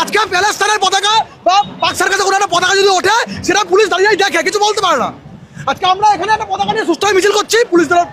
আজকে প্যালেস্তানের পতাকা বা পাক সার্কাসে কোনো একটা পতাকা যদি ওঠে, সেটা পুলিশ দাঁড়িয়ে দেখে, কিছু বলতে পারে না। আজকে আমরা এখানে একটা পতাকা নিয়ে সুস্থ মিছিল করছি, পুলিশ দ্বারা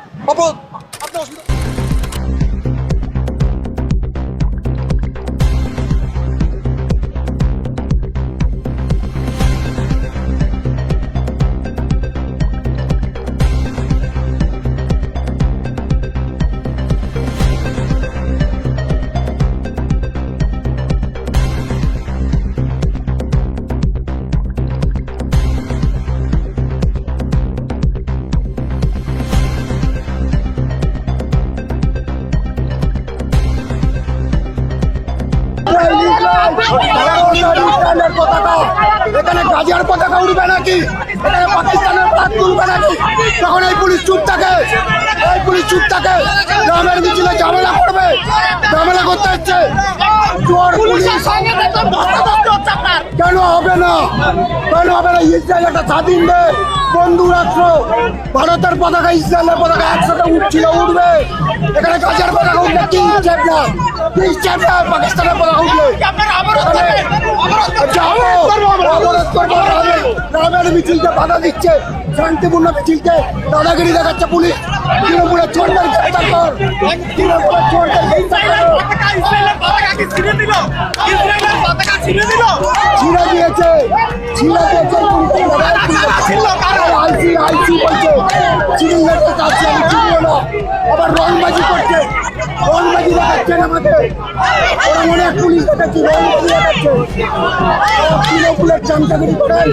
এখানে গাজিয়ার পতাকা উঠবে নাকি? এখানে পাকিস্তানের ফ্লাগ তুলবে নাকি? তখন এই পুলিশ চুপ থাকে এই পুলিশ চুপ থাকে গ্রামের মিছিলে ঝামেলা করবে ঝামেলা করতে হচ্ছে চোর পুলিশ। কেন হবে না? কেন হবে না? ইসরায়েল একটা স্বাধীন দেশ। বন্ধু রাষ্ট্র ভারতের পতাকা ইসরায়েলের পতাকা একসাথে উঠছিল উঠবে। এখানে গাজার পতাকা উঠলে কি স্টেপ না কি স্টেপ না পাকিস্তানের পতাকা উঠলে যাব অবরোধ করব গ্রামে। গ্রামের মিছিলকে বাধা দিচ্ছে শান্তিপূর্ণ মিছিলকে দাদাগিরি দেখাচ্ছে পুলিশ। তৃণমূলের চোরদের গ্রেপ্তার কর তৃণমূলের চোরদের গ্রেপ্তার কর ছিঁড়ে দিয়েছে ছিঁড়ে কাছে আমি চিনিও না। আবার রংবাজি করছে, রংবাজি দেখাচ্ছে আমাকে। ওরা মনে হয় পুলিশ দেখাচ্ছে, রংবাজি দেখাচ্ছে। তৃণমূলের চামচাগুড়ি করেন